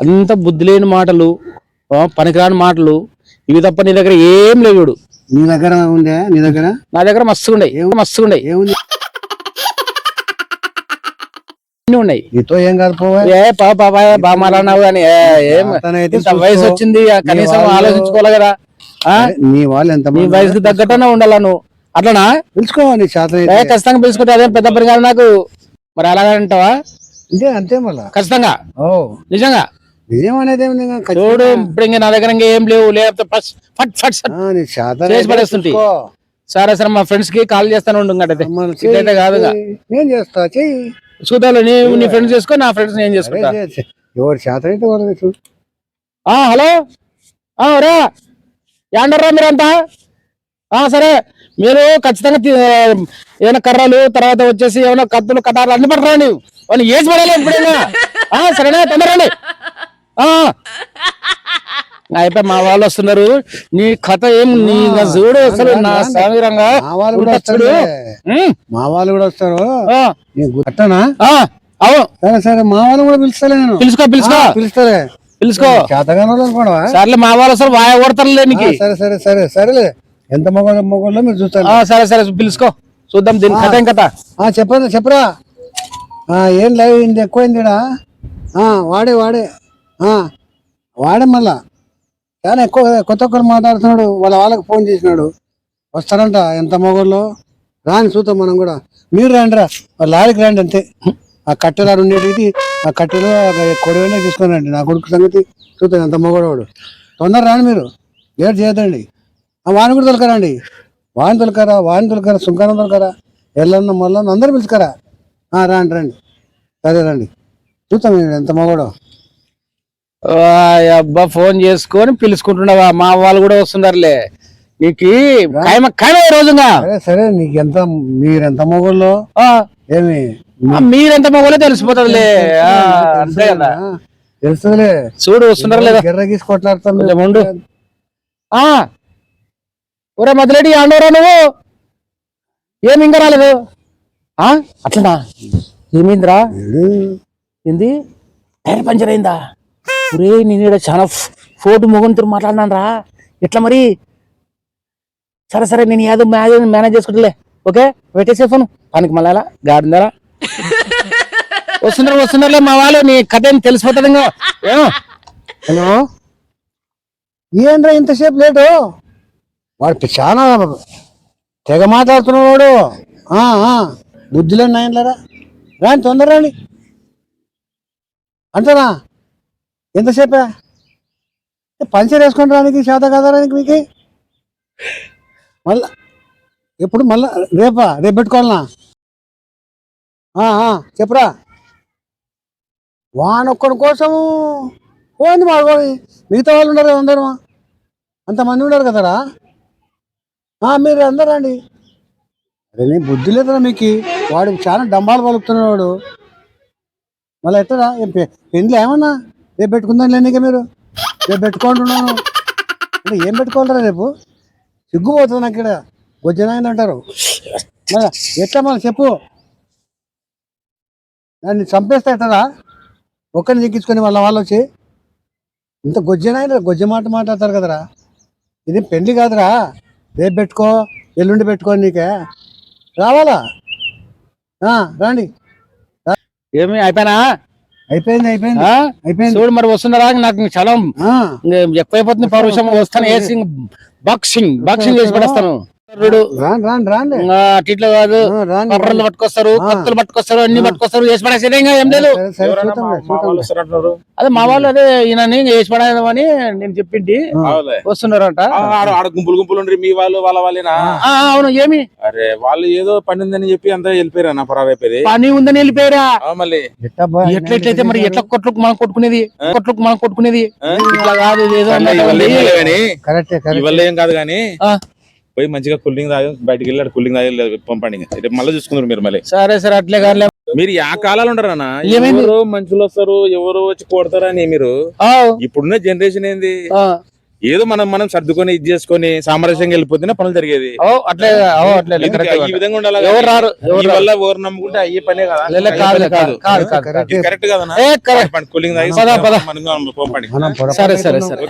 అంత బుద్ధి లేని మాటలు పనికిరాని మాటలు ఇవి తప్ప నీ దగ్గర ఏం లేవు చూడు నీ దగ్గర ఉందే నీ దగ్గర? నా దగ్గర మస్తుగా ఉన్నాయి మస్తుగా ఉన్నాయి ఏముంది? ఉన్నాయి. నీతో ఏం కాదు ఏ పా పాపా బామాలన్నావు కానీ ఏ, ఏం అతనైతే ఇంత వయసు. వచ్చింది కనీసం ఆలోచించుకోవాలి కదా. నీ వాళ్ళు ఎంత నీ వయసుకి తగ్గట్టునే ఉండాలా నువ్వు? అట్లనా. ఖచ్చితంగా పిలుచుకుంటే అదేం పెద్ద పని కాదు నాకు? మరి అలాగంటావా అంతే అంతే మళ్ళా. ఖచ్చితంగా? ఓ. నిజంగా? నిజం అనేది ఖచ్చితంగా. చూడు ఇప్పుడు ఇంకా నా దగ్గర ఇంకా ఏం లేవు లేకపోతే ఫస్ట్ ఫట్ ఫట్ ఫట్. ఆ, నీ శాతం చేసి అయితే పడేస్తుంటి. చూసుకో. సరే సరే మా ఫ్రెండ్స్కి కాల్ చేస్తాను ఉండు ఇంకటైతే అమ్మాయిలు ఇదైతే చెయ్యి, కాదు ఇక. చెయ్యి. నేను చేస్తా చెయ్యి చూద్దాం నీ నీ ఫ్రెండ్స్ చేసుకో నా ఫ్రెండ్స్ నేను అరే, చేసుకుంటా చే- చే. ఎవరి శాతం అయితే వాళ్ళది చూడు ఆ హలో ఆ రా యాండర్రా మీరంతా ఆ సరే మీరు ఖచ్చితంగా తీ- ఏమైనా కర్రలు తర్వాత వచ్చేసి ఏమైనా కత్తులు కటార్లు అన్ని పట్టరండి వాళ్ళు ఏసి పడాలి ఎప్పుడైనా ఆ సరేనా తొందరండి అయిపోయి మా వాళ్ళు వస్తున్నారు. నీ కథ ఏం? నీ చూడు అసలు నా సామిరంగా మా వాళ్ళు కూడా వస్తారు మా వాళ్ళు కూడా వస్తారు. అట్టనా? అవును సరే సరే మా వాళ్ళు కూడా పిలుస్తాలే నేను. పిలుచుకో పిలుచుకో. పిలుస్తాలే. పిలుచుకో. చేతగానే అనుకోవడం సర్లే మా వాళ్ళు అసలు వాయ కొడతారులే నీకు. సరే సరే సరే సరేలే. ఎంత మొగోళ్ళు మొగోళ్ళు మీరు చూస్తారు. సరే సరే పిలుచుకో. చూద్దాం దీని కథ ఏం కథ? చెప్పరా ఆ, ఏం లైవ్ ఇంత ఎక్కువైంది వాడే వాడే. వాడే మళ్ళా. చాలా ఎక్కువ కొత్త ఒక్కరు మాట్లాడుతున్నాడు వాళ్ళ వాళ్ళకి ఫోన్ చేసినాడు. వస్తారంట ఎంత మొగోళ్ళు రాని చూద్దాం మనం కూడా. మీరు రండి రా. వాళ్ళ లారీకి రండి అంతే. ఆ కట్టెలు ఆడ ఉండేటిది ఆ కట్టెలు కొడవనే తీసుకొని రండి. నా కొడుకు సంగతి చూద్దాం ఎంత మొగోడవాడు తొందర రాని మీరు. లేట్ చేయొద్దండి. ఆ వాని కూడా తొలకరండి. వాని తొలకరా వాని తొలకరా సుంకారం తొలకరా ఎల్లన్న మొల్లన్న అందరు పిలుచుకరా. రాండి రండి. సరే రండి. చూద్దాం ఎంత మొగోడో. అబ్బా ఫోన్ చేసుకొని పిలుచుకుంటున్నావా? మా వాళ్ళు కూడా వస్తున్నారులే. నీకు ఖాయమ ఖాయమ ఈ రోజుగా సరే నీకు ఎంత మీరు ఎంత మగోళ్ళు? ఆ, ఏమి? మీరెంత మగోలే తెలిసిపోతుందిలే. అంతే కదా. తెలుస్తుందిలే. చూడు వస్తున్నారు లేదా గిర్ర గీసి. ఆ. ఒరే మదిలేడి ఆండవరా నువ్వు? ఏమి ఇంకా రాలేదు ఆ అట్లనా? ఏమైందిరా? ఏంది? టైర్ పంచర్ అయిందా? ఒరే నేను ఈడ చాలా ఫోటు మొగంతో మాట్లాడినాను రా. ఎట్లా మరి? సరే సరే నేను ఏదో మేనేజ్ మేనేజ్ చేసుకుంటలే. ఓకే? పెట్టేసే ఫోన్. పనికి మళ్ళా గాడిందరా వస్తున్నారు వస్తున్నారులే మా వాళ్ళు. నీ కథ ఏం తెలిసిపోతుంది హలో? ఏంట్రా ఇంతసేపు లేటు? వాడు చాలా తెగ మాట్లాడుతున్నాడు వాడు. ఆ, ఆ, బుద్ధిలో నాయనలేరా? రాని తొందర రాని. అంతనా? ఎంతసేపే? పంచర్ వేసుకొని రానికి చేత కదరానికి మీకు? మళ్ళా ఎప్పుడు మళ్ళా రేపా రేపు పెట్టుకోవాలనా? చెప్పరా చెప్పురా. వానొక్కడి కోసము పోయింది మాడుకోని మిగతా వాళ్ళు ఉండరు కదా అందరూ. అంతమంది ఉన్నారు కదరా మీరు అందరూ రండి. అదే బుద్ధి లేదురా మీకు. వాడు చాలా డంబాలు పలుకుతున్నాడు. వాడు మళ్ళీ ఎట్టరా ఏం పెళ్ళి ఏమన్నా రేపు పెట్టుకుందాం లేనిక మీరు. రేపు పెట్టుకుంటున్నాను. అంటే ఏం పెట్టుకోవాలరా రేపు? సిగ్గుపోతుంది నాకు ఇక్కడ. గొజ్జనాయన అంటారు. ఎట్లా మళ్ళీ చెప్పు. నన్ను చంపేస్తా ఎట్టరా ఒక్కరిని చిక్కించుకొని వాళ్ళ వాళ్ళు వచ్చి. ఇంత గొజ్జనాయన గొజ్జ మాట మాట్లాడతారు కదరా? ఇది పెళ్ళి కాదురా. రేపు పెట్టుకో ఎల్లుండి పెట్టుకో నీకే. రావాలా? రండి. ఏమి అయిపోయినా? అయిపోయింది అయిపోయింది? అయిపోయింది. చూడు మరి వస్తున్నారా నాకు చాలా. ఎక్కువైపోతుంది పౌరుషం వస్తాను. వేసి బాక్సింగ్ బాక్సింగ్ చేసి పడేస్తాను. అట్లా కాదు. కర్రలు పట్టుకొస్తారు. కత్తులు పట్టుకొస్తారు అన్ని పట్టుకొస్తారు. వేసి పడేసేదే ఇంకా ఏం లేదు. అదే మా వాళ్ళు అదే ఈయనని వేసి పడేదామని నేను చెప్పింది. వస్తున్నారంట. ఆడ గుంపులు గుంపులు మీ వాళ్ళు వాళ్ళ వాళ్ళేనా? ఆ, అవును ఏమి? అరే వాళ్ళు ఏదో పని ఉందని చెప్పి అంతా వెళ్ళిపోయారు అన్న పరారైపోయి పని ఉందని వెళ్ళిపోయారా? మళ్ళీ. బా- ఎట్లయితే మరి ఎట్లా కొట్లకు మనం కొట్టుకునేది? కొట్లకు మనం కొట్టుకునేది? ఇట్లా కాదు ఏదో కాదు గానీ కాదు ఆ. పోయి మంచిగా కూలింగ్ తాగి బయటికి వెళ్ళాడు కూలింగ్ తాగి పంపండి. రేపు మళ్ళీ చూసుకుందరు మీరు మళ్ళీ. సరే సరే అట్లే కానీ మీరు యా కాలాలు ఉంటారు అన్న? ఎవరు మనుషులు వస్తారు ఎవరు వచ్చి కొడతారని మీరు. ఆ, ఇప్పుడున్న జనరేషన్ ఏంది? ఆ, ఏదో మనం మనం సర్దుకొని ఇది చేసుకొని సామరస్యంగా వెళ్ళిపోతేనే పనులు జరిగేది. ఈ విధంగా ఉండాలి. వల్ల ఎవరు నమ్ముకుంటే అయ్యే పనే కదా? కాదు కాదు. కాదు కాదు కరెక్ట్. కదా కూలింగ్ సరే సరే సరే.